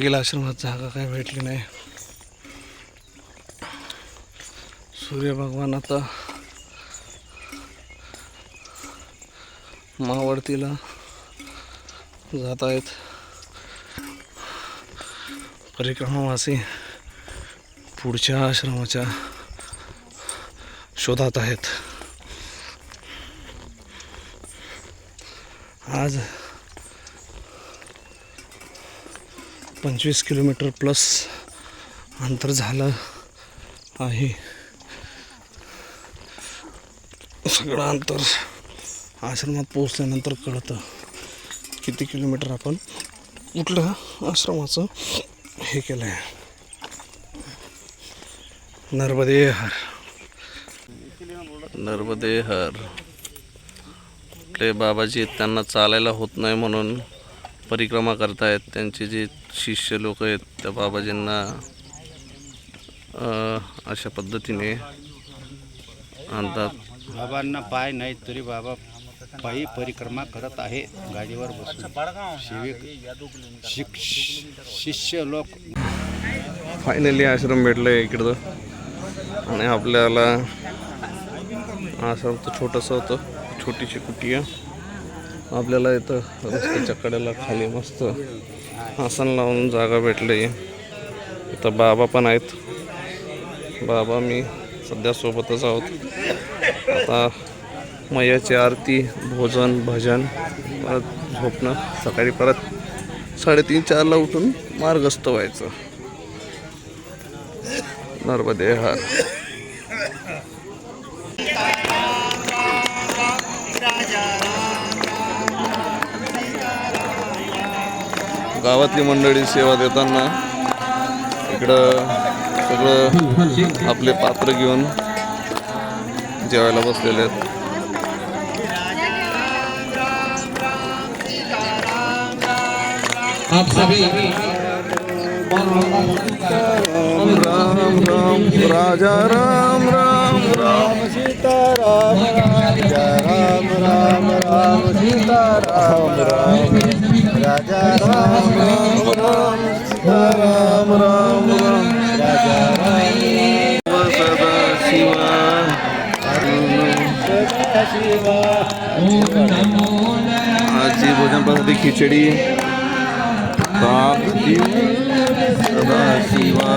गेला आश्रमात जागा काय भेटली नाही. सूर्य भगवान आता मावळतीला जात आहेत. परिक्रमावासी पुढच्या आश्रमाच्या शोधात आहेत. आज पंचवीस किलोमीटर प्लस अंतर झालं आहे. सगळं अंतर आश्रमात पोचल्यानंतर कळतं किती किलोमीटर आपण कुठलं आश्रमाचं हे केलं आहे नर्मदे हर नर्मदे हर कुठले बाबाजी त्यांना चालायला होत नाही म्हणून परिक्रमा करतायत त्यांची जी शिष्य लोक आहेत त्या बाबाजींना अशा पद्धतीने आणतात. बाबांना पाय नाहीत तरी बाबा पायी परिक्रमा करत आहे गाडीवर बसून. शिविक शिक शिष्य लोक फायनली आश्रम भेटलं आहे इकडं. आणि आपल्याला आश्रम तर छोटंसं होतं छोटीशी कुटी आहे? आपल्याला इथं रस्त्याच्या कडेला खाली मस्त आसन लावून जागा भेटली. इथं बाबा पण आहेत. बाबा मी सध्या सोबतच आहोत. आता मयाची आरती भोजन भजन परत झोपणं. सकाळी परत साडेतीन चारला उठून मार्गस्थ व्हायचं. नर्मदे हा गावातली मंडळी सेवा देताना इकडं सगळं आपले पात्र घेऊन जेवायला बसलेले आहेत आप सभी राम राम राम राजा राम राम राम सीताराम राजा राम राम राम सीताराम राम राजा राम राम राम राम राम राम राजा सदा शिवा शिवा आजची भोजन खिचडी सदा शिवा